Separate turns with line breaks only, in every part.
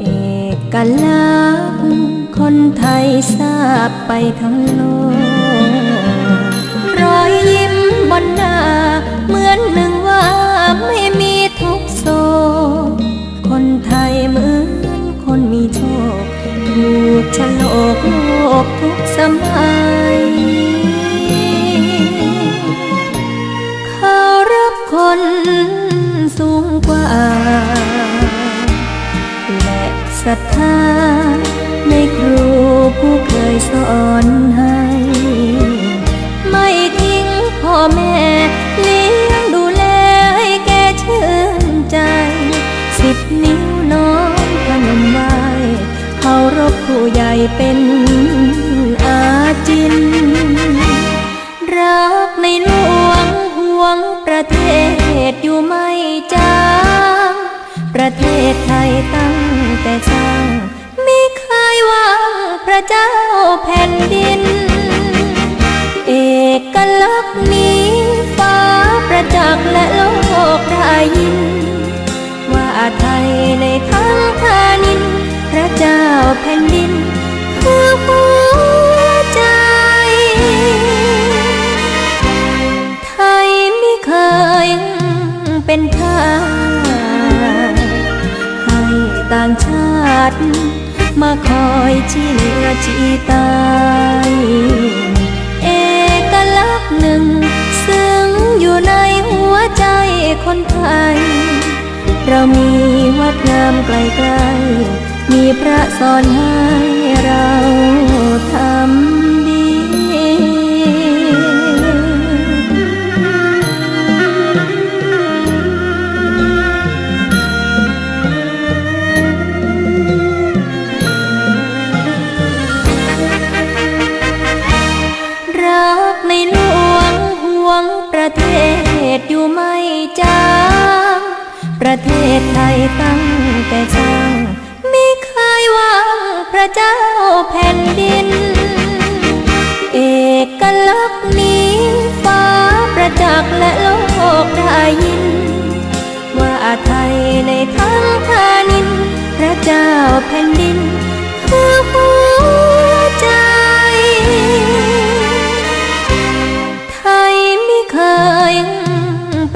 เอกลักษณ์คนไทยทราบไปทั้งโลก รอยยิ้มบนหน้า เหมือนหนึ่งว่าไม่มีทุกโศกคนไทยเหมือนคนมีโชค ถูกฉลกโลกทุกสมัย ศรัทธาในครูผู้เคยสอนให้ ไม่ทิ้งพ่อแม่เลี้ยงดูแลให้แกชื่นใจ สิบนิ้วน้องพนมไหวเขารบผู้ใหญ่เป็นอาจิน รักในหลวงห่วงประเทศอยู่ไม่จางประเทศไทยตั้ง แต่สร้างไม่เคยวางพระเจ้าแผ่นดิน เอกลักษณ์นี้ฟ้าประจักษ์และโลกได้ยิน ว่าไทยในทั้งพานิน พระเจ้าแผ่นดิน คือผู้ ชาติ มาคอยชี้เหนือชี้ใตายเอกลักษณ์หนึ่ง ซึ่งอยู่ในหัวใจคนไทย เรามีวัดงามไกลๆมีพระสอนให้เรา ไม่จางประเทศไทยตั้งแต่สร้างไม่เคยวางพระเจ้าแผ่นดิน เอกลักษณ์นี้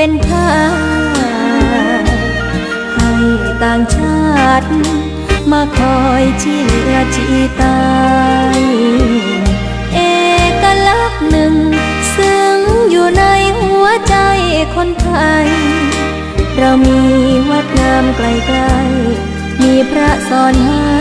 เป็นทาสให้ต่างชาติ มาคอยชี้เหลือชี้ตายเอกลักษณ์หนึ่ง ซึ่งอยู่ในหัวใจคนไทย เรามีวัดงามไกลๆมีพระสอนให้